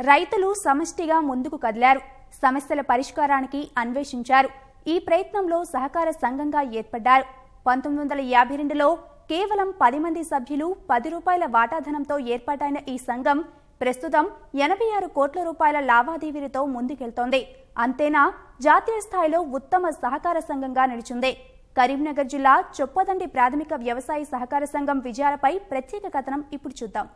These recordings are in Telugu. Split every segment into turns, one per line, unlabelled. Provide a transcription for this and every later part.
రైతులు సమష్టిగా ముందుకు కదిలారు. సమస్యల పరిష్కారానికి అన్వేషించారు. ఈ ప్రయత్నంలో సహకార సంఘంగా ఏర్పడ్డారు. పంతొమ్మిది వందల యాభై రెండులో కేవలం పది మంది సభ్యులు పది రూపాయల వాటాధనంతో ఏర్పాటైన ఈ సంఘం ప్రస్తుతం ఎనభై ఆరు కోట్ల రూపాయల లావాదేవీలతో ముందుకెళ్తోంది. అంతేనా? జాతీయ స్థాయిలో ఉత్తమ సహకార సంఘంగా నిలిచింది. కరీంనగర్ జిల్లా చొప్పదండి ప్రాథమిక వ్యవసాయ సహకార సంఘం విజయాలపై ప్రత్యేక కథనం ఇప్పుడు చూద్దాం.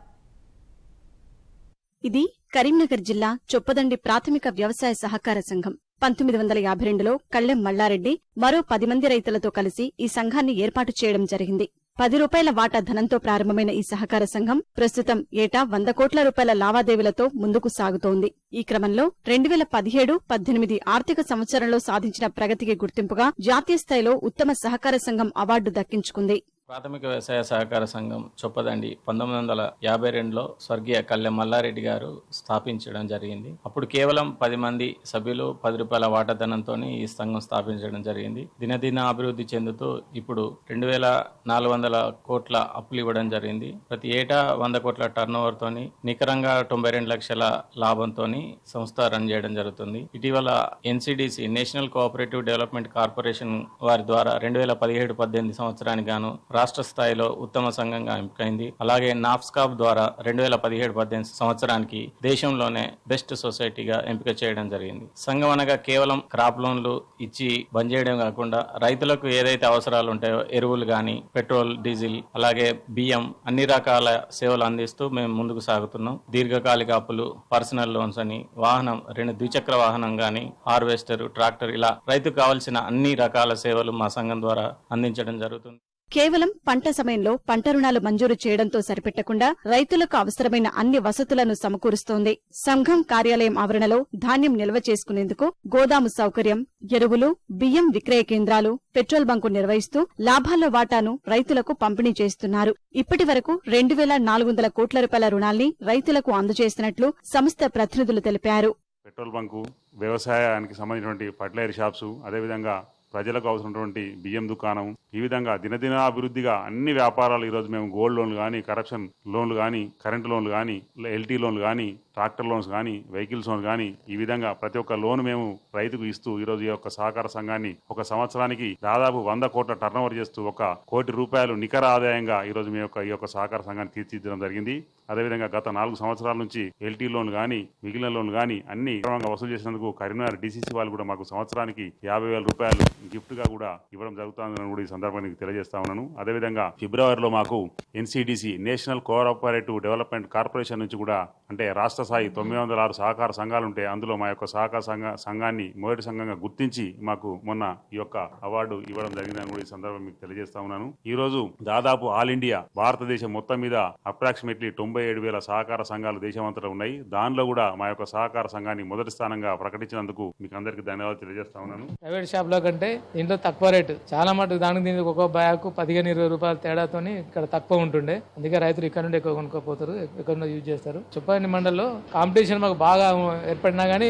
ఇది కరీంనగర్ జిల్లా చొప్పదండి ప్రాథమిక వ్యవసాయ సహకార సంఘం. పంతొమ్మిది వందల యాభై రెండులో కళ్ళెం మల్లారెడ్డి మరో పది మంది రైతులతో కలిసి ఈ సంఘాన్ని ఏర్పాటు చేయడం జరిగింది. పది రూపాయల వాటా ధనంతో ప్రారంభమైన ఈ సహకార సంఘం ప్రస్తుతం ఏటా వంద కోట్ల రూపాయల లావాదేవీలతో ముందుకు సాగుతోంది. ఈ క్రమంలో రెండు వేల పదిహేడు పద్దెనిమిది ఆర్థిక సంవత్సరంలో సాధించిన ప్రగతికి గుర్తింపుగా జాతీయ స్థాయిలో ఉత్తమ సహకార సంఘం అవార్డు దక్కించుకుంది.
ప్రాథమిక వ్యవసాయ సహకార సంఘం చొప్పదండి పంతొమ్మిది వందల యాభై రెండులో స్వర్గీయ కళ్యాణ్ మల్లారెడ్డి గారు స్థాపించడం జరిగింది. అప్పుడు కేవలం పది మంది సభ్యులు పది రూపాయల వాటాధనంతో ఈ సంఘం స్థాపించడం జరిగింది. దినదిన అభివృద్ధి చెందుతూ ఇప్పుడు రెండు వేల నాలుగు వందల కోట్ల అప్పులు ఇవ్వడం జరిగింది. ప్రతి ఏటా వంద కోట్ల టర్న్ తోని నికరంగా తొంభై రెండు లక్షల లాభంతో సంస్థ రన్ చేయడం జరుగుతుంది. ఇటీవల NCDC national cooperative development corporation వారి ద్వారా రెండు వేల పదిహేడు పద్దెనిమిది సంవత్సరానికి గాను రాష్ట్ర స్థాయిలో ఉత్తమ సంఘంగా ఎంపికైంది. అలాగే నాఫ్స్కాప్ ద్వారా రెండు వేల పదిహేడు పద్దెనిమిది సంవత్సరానికి దేశంలోనే బెస్ట్ సొసైటీగా ఎంపిక చేయడం జరిగింది. సంఘం అనగా కేవలం క్రాప్ లోన్లు ఇచ్చి బంద్ చేయడం కాకుండా రైతులకు ఏదైతే అవసరాలు ఉంటాయో ఎరువులు కానీ పెట్రోల్ డీజిల్ అలాగే బియ్యం అన్ని రకాల సేవలు అందిస్తూ మేము ముందుకు సాగుతున్నాం. దీర్ఘకాలిక అప్పులు పర్సనల్ లోన్స్ అని వాహనం రెండు ద్విచక్ర వాహనం కానీ హార్వెస్టర్ ట్రాక్టర్ ఇలా రైతుకు కావాల్సిన అన్ని రకాల సేవలు మా సంఘం ద్వారా అందించడం జరుగుతుంది.
కేవలం పంట సమయంలో పంట రుణాలు మంజూరు చేయడంతో సరిపెట్టకుండా రైతులకు అవసరమైన అన్ని వసతులను సమకూరుస్తోంది. సంఘం కార్యాలయం ఆవరణలో ధాన్యం నిల్వ చేసుకునేందుకు గోదాము సౌకర్యం ఎరువులు బియ్యం విక్రయ కేంద్రాలు పెట్రోల్ బంకు నిర్వహిస్తూ లాభాల వాటాను రైతులకు పంపిణీ చేస్తున్నారు. ఇప్పటి వరకు రెండు వేల నాలుగు వందల కోట్ల రూపాయల రుణాల్ని రైతులకు అందజేసినట్లు సంస్థ ప్రతినిధులు తెలిపారు.
పెట్రోల్ బంకు వ్యవసాయానికి సంబంధించినటువంటి ఫర్టిలైజర్ షాప్స్ అదేవిధంగా ప్రజలకు అవసరమైనటువంటి బియ్యం దుకాణం ఈ విధంగా దినదిన అభివృద్ధిగా అన్ని వ్యాపారాలు ఈరోజు మేము గోల్డ్ లోన్లు కానీ కరప్షన్ లోన్లు కానీ కరెంటు లోన్లు కానీ ఎల్టీ లోన్లు కానీ ట్రాక్టర్ లోన్స్ కానీ వెహికల్స్ లోన్ కానీ ఈ విధంగా ప్రతి ఒక్క లోన్ మేము రైతుకు ఇస్తూ ఈరోజు ఈ యొక్క సహకార సంఘాన్ని ఒక సంవత్సరానికి దాదాపు వంద కోట్ల టర్నోవర్ చేస్తూ ఒక కోటి రూపాయలు నికర ఆదాయంగా ఈరోజు మీ యొక్క ఈ యొక్క సహకార సంఘాన్ని తీర్చిదిద్దడం జరిగింది. అదేవిధంగా గత నాలుగు సంవత్సరాల నుంచి ఎల్టీ లోన్ కానీ మిగిలిన లోన్ కానీ అన్ని వసూలు చేసినందుకు కరీంనగర్ డీసీసీ వాళ్ళు కూడా మాకు సంవత్సరానికి యాభై వేల రూపాయలు గిఫ్ట్గా కూడా ఇవ్వడం జరుగుతుందని కూడా ఈ సందర్భానికి తెలియజేస్తా ఉన్నాను. అదేవిధంగా ఫిబ్రవరిలో మాకు NCDC national cooperative development corporation నుంచి కూడా అంటే రాష్ట్ర స్థాయి తొమ్మిది వందల ఆరు సహకార సంఘాలు ఉంటాయి అందులో మా యొక్క సహకార సంఘ సంఘాన్ని మొదటి సంఘంగా గుర్తించి మాకు మొన్న ఈ యొక్క అవార్డు ఇవ్వడం జరిగిందని కూడా ఈ సందర్భం మీకు తెలియజేస్తా ఉన్నాను. ఈ రోజు దాదాపు ఆల్ ఇండియా భారతదేశం మొత్తం మీద అప్రాక్సిమేట్లీ తొంభై ఏడు వేల సహకార సంఘాలు దేశమంతటా ఉన్నాయి. దానిలో కూడా మా యొక్క సహకార సంఘాన్ని మొదటి స్థానంగా ప్రకటించినందుకు మీకు అందరికీ ధన్యవాదాలు తెలియజేస్తా ఉన్నాను.
ప్రైవేట్ షాప్లో కంటే దీంట్లో తక్కువ రేటు. చాలా మటుకు దానికి దీనికి ఒక్కో బ్యాగ్ పదిహేను ఇరవై రూపాయల తేడాతోని ఇక్కడ తక్కువ ఉంటుండే. అందుకే రైతులు ఇక్కడ నుండి ఎక్కువ కొనుక్కోపోతారు ఎక్కడ నుండి యూజ్ చేస్తారు. చుప్పని మండల్లో కాంపిటీషన్ మాకు బాగా ఏర్పడినా కానీ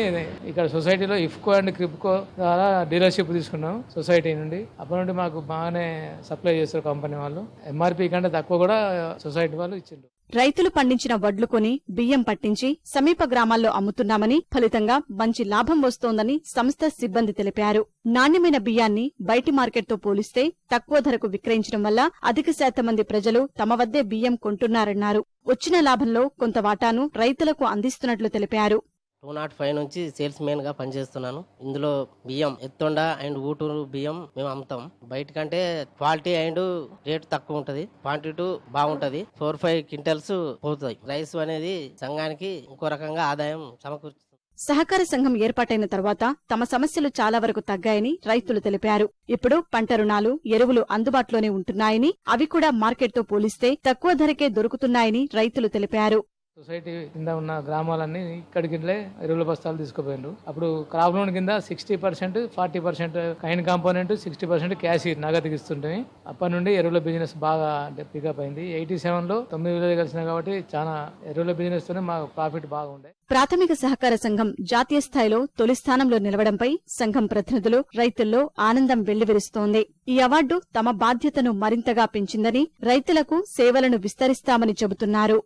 ఇక్కడ సొసైటీలో ఇఫ్కో అండ్ క్రిప్కో ద్వారా డీలర్షిప్ తీసుకున్నాం సొసైటీ నుండి. అప్పటి నుండి మాకు బాగానే సప్లై చేస్తారు కంపెనీ వాళ్ళు. ఎంఆర్పీ కంటే తక్కువ కూడా సొసైటీ వాళ్ళు ఇచ్చిండ్రు.
రైతులు పండించిన వడ్లు కొని బియ్యం పట్టించి సమీప గ్రామాల్లో అమ్ముతున్నామని ఫలితంగా మంచి లాభం వస్తోందని సంస్థ సిబ్బంది తెలిపారు. నాణ్యమైన బియ్యాన్ని బయటి మార్కెట్తో పోలిస్తే తక్కువ ధరకు విక్రయించడం వల్ల అధిక శాతం మంది ప్రజలు తమ వద్దే బియ్యం కొంటున్నారన్నారు. వచ్చిన లాభంలో కొంత వాటాను రైతులకు అందిస్తున్నట్లు తెలిపారు.
టూ నాట్ ఫైవ్ నుంచి సేల్స్ మెయిన్గా పనిచేస్తున్నాను. ఇందులో బియ్యం ఎత్తుండ అండ్ ఊటూరు బియ్యం మేము అమ్ముతాం. బయట కంటే క్వాలిటీ అండ్ రేట్ తక్కువ ఉంటది. క్వాంటిటీ బాగుంటది. ఫోర్ ఫైవ్ క్వింటల్స్ పోతాయి. రైస్ అనేది సంఘానికి ఇంకో రకంగా ఆదాయం సమకూర్చుతుంది
సహకార సంఘం ఏర్పాటైన తర్వాత తమ సమస్యలు చాలా వరకు తగ్గాయని రైతులు తెలిపారు. ఇప్పుడు పంట రుణాలు ఎరువులు అందుబాటులోనే ఉంటున్నాయని అవి కూడా మార్కెట్తో పోలిస్తే తక్కువ ధరకే దొరుకుతున్నాయని రైతులు తెలిపారు.
సొసైటీ కింద ఉన్న గ్రామాలన్నీ ఇక్కడికి ఎరువుల బస్తాలు తీసుకుపోయిండ్రు. అప్పుడు క్రాప్ లోన్ కింద sixty percent forty percent kind component sixty percent cash నగదుకి ఇస్తుంటే అప్పటి నుండి ఎరువుల బిజినెస్ బాగా పికప్ అయింది. ఎయిటీ సెవెన్లో తొమ్మిది వేలు కలిసిన కాబట్టి చాలా ఎరువుల బిజినెస్ తోనే మాకు ప్రాఫిట్ బాగుండే
ప్రాథమిక సహకార సంఘం జాతీయ స్థాయిలో తొలి స్థానంలో నిలవడంపై సంఘం ప్రతినిధులు రైతుల్లో ఆనందం వెల్లివిరుస్తోంది. ఈ అవార్డు తమ బాధ్యతను మరింతగా పెంచిందని రైతులకు సేవలను విస్తరిస్తామని చెబుతున్నారు.